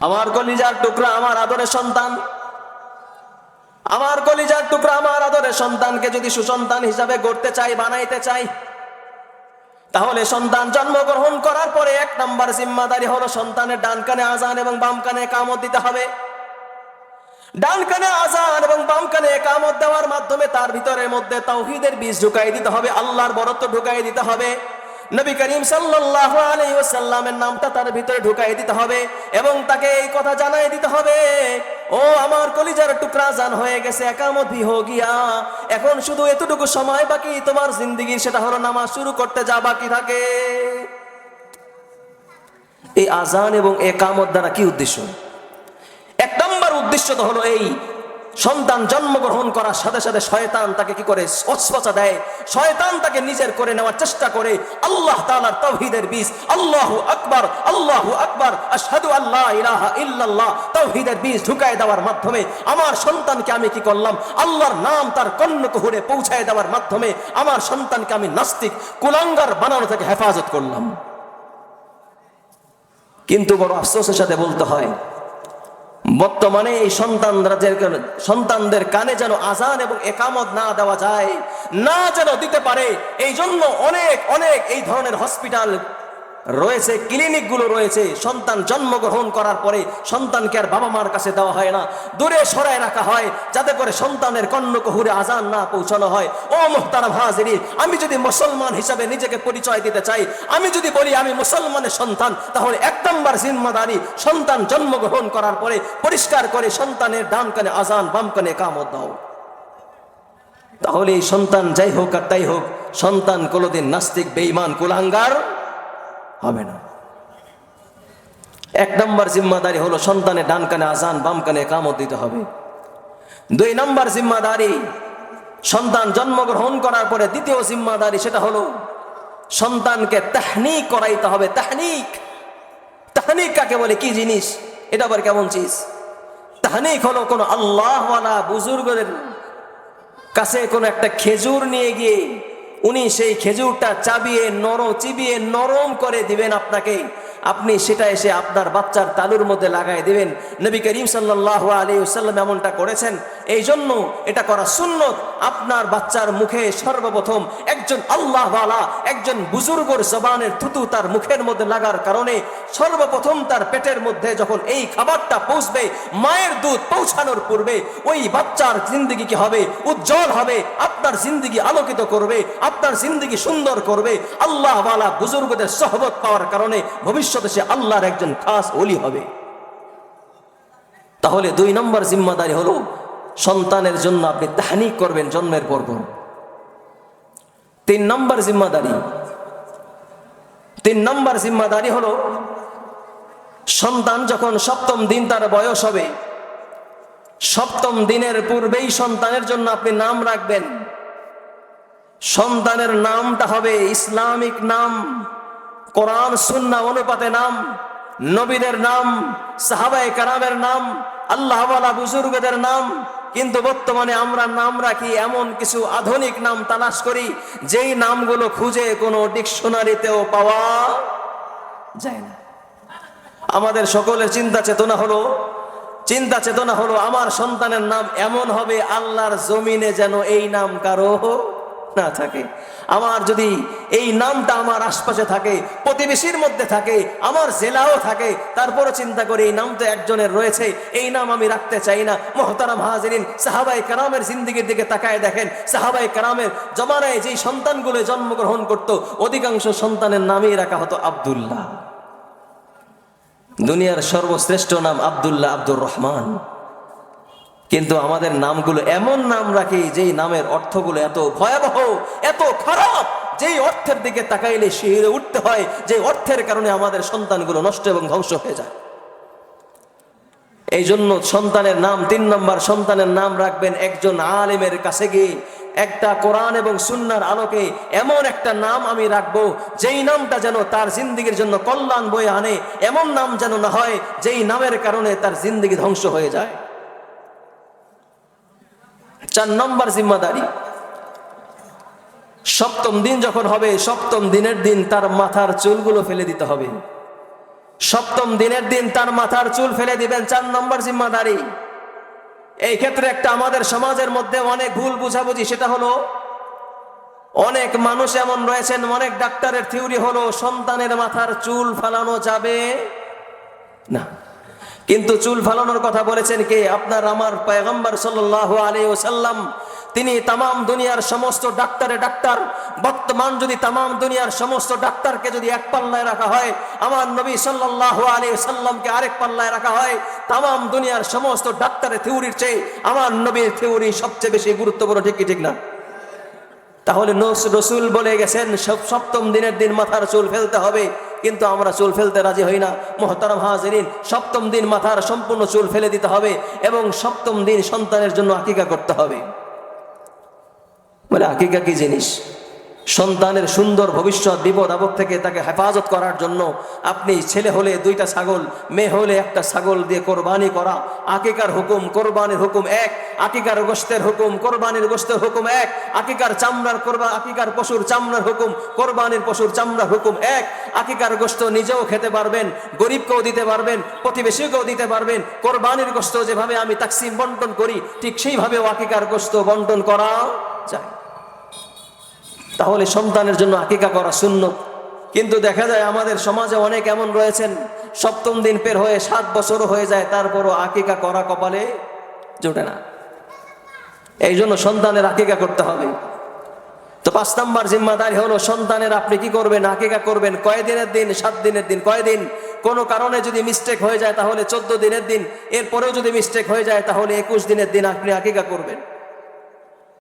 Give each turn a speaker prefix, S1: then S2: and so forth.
S1: আমার কলিজার টুকরা আমার আদরের সন্তান। আমার কলিজার টুকরা আমার আদরের সন্তানকে যদি সুসন্তান হিসাবে গড়তে চাই, বানাইতে চাই, তাহলে সন্তান জন্মগ্রহণ করার পরে এক নম্বর জিম্মাদারি হলো সন্তানের ডান কানে আজান এবং বাম কানে কামত দিতে হবে। ডান কানে আজান এবং বাম কানে কামত দেওয়ার মাধ্যমে তার ভিতরের মধ্যে তাওহীদের বীজ ঢুকাই দিতে হবে, আল্লাহর বরত্ব ঢুকাই দিতে হবে। নবী করিম সাল্লাল্লাহু আলাইহি ওয়াসাল্লামের নামটা তার ভিতরে ঢুকাই দিতে হবে এবং তাকে এই কথা জানাই দিতে হবে, ও আমার কলিজার টুকরা জান হয়ে গেছে, একামত গিয়া। এখন শুধু এতটুকু সময় বাকি, তোমার জিন্দগির সেটা হলো নামাজ শুরু করতে যা বাকি থাকে। এই আজান এবং একামত দ্বারা কি উদ্দেশ্য? এক নম্বর উদ্দেশ্য তো হলো এই সন্তান জন্মগ্রহণ করার সাথে সাথে শয়তান তাকে কি করে? অস্পচা দেয়। শয়তান তাকে নিজের করে নেওয়ার চেষ্টা করে। আল্লাহ তাআলার তাওহীদের বীজ। আল্লাহু আকবর আল্লাহু আকবর। আশহাদু আল্লাহ ইলাহা ইল্লাল্লাহ। বীজ ঢুকায় দেওয়ার মাধ্যমে আমার সন্তানকে আমি কি করলাম? আল্লাহর নাম তার কর্ণকুহুরে পৌঁছায় দেওয়ার মাধ্যমে আমার সন্তানকে আমি নাস্তিক, কুলাঙ্গার বানানো থেকে হেফাজত করলাম। কিন্তু বড় আফসোসের সাথে বলতে হয় বর্তমানে এই সন্তানরা সন্তানদের কানে যেন আজান এবং একামত না দেওয়া যায়, না যেন দিতে পারে এই জন্য অনেক অনেক এই ধরনের হসপিটাল রয়েছে ক্লিনিকগুলো রয়েছে, সন্তান জন্মগ্রহণ করার পরে সন্তানকে আর বাবা মার কাছে দেওয়া হয় না। দূরে সরায় রাখা হয়, যাতে করে সন্তানের কর্ণকহুরে আজান না পৌঁছানো হয়। ও মোহতারাম হাজিরি আমি যদি মুসলমান হিসাবে নিজেকে পরিচয় দিতে চাই, আমি যদি বলি আমি মুসলমানের সন্তান, তাহলে এক নম্বর জিম্মাদারি সন্তান জন্মগ্রহণ করার পরে পরিষ্কার করে সন্তানের ডান কানে আজান, বাম কানে কামত দাও। তাহলে এই সন্তান যাই হোক আর তাই হোক, সন্তান কোনোদিন নাস্তিক, বেঈমান, কুলাঙ্গার হবে না। এক নম্বর জিম্মাদারি হলো সন্তানের ডান কানে আজান, বাম কানে কামত দিতে হবে। দুই নম্বর জিম্মাদারি, সন্তান জন্মগ্রহণ করার পরে দ্বিতীয় জিম্মাদারি সেটা হলো সন্তানকে তাহনিক করাইতে হবে। তাহনিক তাহনিক কাকে বলে? কি জিনিস? এটা আবার কেমন চিজ? তাহনিক হলো কোনো আল্লাহওয়ালা বুজুর্গদের কাছে কোনো একটা খেজুর নিয়ে গিয়ে উনি সেই খেজুরটা চাবিয়ে নর চিবিয়ে নরম করে দিবেন আপনাকে। আপনি সেটা এসে আপনার বাচ্চার তালুর মধ্যে লাগাই দেবেন। নবী করিম সাল্লাহ আলী সাল্লাম এমনটা করেছেন। এই জন্য এটা করা সুন্নত। আপনার বাচ্চার মুখে সর্বপ্রথম একজন আল্লাহওয়ালা, একজন বুজুর্গর জবানের থুতু তার মুখের মধ্যে লাগার কারণে সর্বপ্রথম তার পেটের মধ্যে যখন এই খাবারটা পৌঁছবে, মায়ের দুধ পৌঁছানোর পূর্বে ওই বাচ্চার জিন্দগি কি হবে? উজ্জ্বল হবে। আপনার জিন্দগি আলোকিত করবে। আপনার জিন্দগি সুন্দর করবে। আল্লাহ আল্লাহওয়ালা বুজুর্গদের সহবত পাওয়ার কারণে ভবিষ্যতে সে আল্লাহর একজন খাস ওলি হবে। তাহলে দুই নম্বর জিম্মাদারি হলো সন্তানের জন্য আপনি তাহানিক করবেন জন্মের পর পর। তিন নম্বর জিম্মাদারি। তিন নম্বর জিম্মাদারি হলো সন্তান যখন সপ্তম দিন তার বয়স হবে, সপ্তম দিনের পূর্বেই সন্তানের জন্য আপনি নাম রাখবেন। সন্তানের নামটা হবে ইসলামিক নাম। কোরআন, সুন্না, অনুপাতে নাম, নবীদের নাম সাহাবাই কারামের নাম, আল্লাহওয়ালা বুজুর্গদের নাম, কিন্তু বর্তমানে আমরা নাম রাখি এমন কিছু আধুনিক নাম তালাশ করি, যেই নামগুলো খুঁজে কোনো ডিকশনারিতেও পাওয়া যায় না। আমাদের সকলের চিন্তা চেতনা হলো, চিন্তা চেতনা হলো আমার সন্তানের নাম এমন হবে, আল্লাহর জমিনে যেন এই নাম কারও না থাকে। আমার যদি এই নামটা আমার আশপাশে থাকে, প্রতিবেশীর মধ্যে থাকে, আমার জেলাও থাকে, তারপরও চিন্তা করি এই নাম তো একজনের রয়েছে, এই নাম আমি রাখতে চাই না। মোহতারাম হাজরিন সাহাবাই কারামের জিন্দিগির দিকে তাকায় দেখেন। সাহাবাই কারামের জমানায় যেই সন্তানগুলো জন্মগ্রহণ করত, অধিকাংশ সন্তানের নামই রাখা হতো আবদুল্লাহ। দুনিয়ার সর্বশ্রেষ্ঠ নাম আবদুল্লাহ আব্দুর রহমান। কিন্তু আমাদের নামগুলো এমন নাম রাখি, যেই নামের অর্থগুলো এত ভয়াবহ, এত খারাপ, যেই অর্থের দিকে তাকাইলে শিহরে উঠতে হয় যে অর্থের কারণে আমাদের সন্তানগুলো নষ্ট এবং ধ্বংস হয়ে যায়। এই জন্য সন্তানের নাম, তিন নম্বর, সন্তানের নাম রাখবেন একজন আলেমের কাছে গিয়ে, একটা কোরআন এবং সুন্নার আলোকে এমন একটা নাম আমি রাখব, যেই নামটা যেন তার জিন্দিগির জন্য কল্যাণ বয়ে আনে, এমন নাম যেন না হয়, যেই নামের কারণে তার জিন্দিগি ধ্বংস হয়ে যায়। চার নম্বর জিম্মাদারি। সপ্তম দিন যখন হবে, সপ্তম দিনের দিন তার মাথার চুলগুলো ফেলে দিতে হবে। সপ্তম দিনের দিন তার মাথার চুল ফেলে দিবেন চার নম্বর জিম্মাদারি। এই ক্ষেত্রে একটা আমাদের সমাজের মধ্যে অনেক ভুল বুঝাবুঝি, সেটা হলো অনেক মানুষ এমন রয়েছেন, অনেক ডাক্তারের থিওরি হলো সন্তানের মাথার চুল ফালানো যাবে না। কিন্তু চুল ফালানোর কথা বলেছেন কে? আপনার আমার পয়গম্বর সাল্লাল্লাহু আলাইহি ওয়াসাল্লাম। তিনি তামাম দুনিয়ার সমস্ত ডাক্তারে ডাক্তার। বর্তমান যদি তামাম দুনিয়ার সমস্ত ডাক্তারকে যদি এক পাল্লায় রাখা হয়, আমার নবী সাল্লাল্লাহু আলাইহি সাল্লামকে আরেক পাল্লায় রাখা হয়, তামাম দুনিয়ার সমস্ত ডাক্তারের থিওরির চেয়ে আমার নবীর থিওরি সবচেয়ে বেশি গুরুত্বপূর্ণ, ঠিক কি, ঠিক না? তাহলে নস- রসুল বলে গেছেন সব সপ্তম দিনের দিন মাথার চুল ফেলতে হবে। কিন্তু আমরা চুল ফেলতে রাজি হই না। মোহতারাম হাজরিন, সপ্তম দিন মাথার সম্পূর্ণ চুল ফেলে দিতে হবে এবং সপ্তম দিন সন্তানের জন্য আকিকা করতে হবে। বলে, আকিকা কি জিনিস? সন্তানের সুন্দর ভবিষ্যৎ বিপদ আপদ থেকে তাকে হেফাজত করার জন্য আপনি ছেলে হলে দুইটা ছাগল, মেয়ে হলে একটা ছাগল দিয়ে কোরবানি করা। আকিকার হুকুম, কোরবানির হুকুম এক, আকিকার গোস্তের হুকুম, কোরবানির গোস্তের হুকুম এক। আকিকার চামড়ার কোরবা, আকিকার পশুর চামড়ার হুকুম, কোরবানির পশুর চামড়ার হুকুম এক। আকিকার গোস্ত নিজেও খেতে পারবেন, গরিবকেও দিতে পারবেন, প্রতিবেশীকেও দিতে পারবেন। কোরবানির গোস্ত যেভাবে আমি তাকসিম বন্টন করি, ঠিক সেইভাবেও আকিকার গোস্ত বন্টন করা যায়। তাহলে সন্তানের জন্য আকিকা করা শূন্য কিন্তু দেখা যায় আমাদের সমাজে অনেক এমন রয়েছেন, সপ্তম দিন পের হয়ে সাত বছরও হয়ে যায়, তারপরও আকিকা করা কপালে জোটে না। এই জন্য সন্তানের আকিকা করতে হবে। তো পাঁচ নাম্বার জিম্মাদারি হলো, সন্তানের আপনি কি করবেন, আকিকা করবেন? কয় দিনের দিন? সাত দিনের দিন? কয় দিন? কোনো কারণে যদি মিস্টেক হয়ে যায় তাহলে চোদ্দ দিনের দিন, এরপরেও যদি মিস্টেক হয়ে যায় তাহলে একুশ দিনের দিন আপনি আকিকা করবেন।